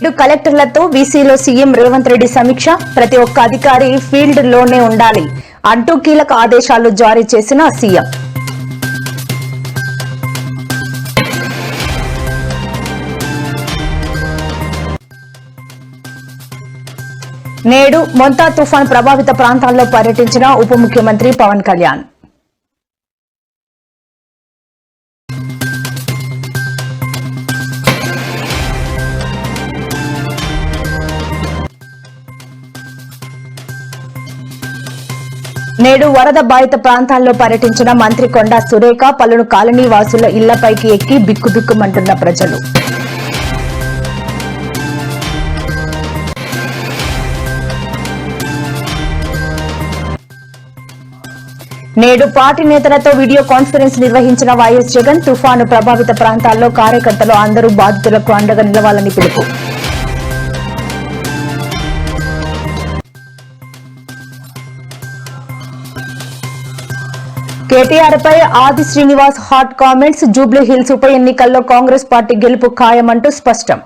ఇటు కలెక్టర్లతో వీసీలో సీఎం రేవంత్ రెడ్డి సమీక్ష. ప్రతి ఒక్క అధికారి ఫీల్డ్లోనే ఉండాలి అంటూ కీలక ఆదేశాలు జారీ చేసిన సీఎం. నేడు మొంతా తుఫాన్ ప్రభావిత ప్రాంతాల్లో పర్యటించిన ఉప ముఖ్యమంత్రి పవన్ కళ్యాణ్. నేడు వరద బాధిత ప్రాంతాల్లో పర్యటించిన మంత్రి కొండా సురేఖ పలును కాలనీ వాసుల ఇళ్ళపైకి ఎక్కి బిక్కుబిక్కుమంటున్న ప్రజలు. నేడు పార్టీ నేతలతో వీడియో కాన్ఫరెన్స్ నిర్వహించిన వైఎస్ జగన్ తుఫాను ప్రభావిత ప్రాంతాల్లో కార్యకర్తలు అందరూ బాధితులకు అండగా నిలవాలని పిలుపు. కేటీఆర్ పై ఆది శ్రీనివాస్ హాట్ కామెంట్స్ జూబ్లీ హిల్స్ ఉప ఎన్నికల్లో కాంగ్రెస్ పార్టీ గెలుపు ఖాయమంటూ స్పష్టం.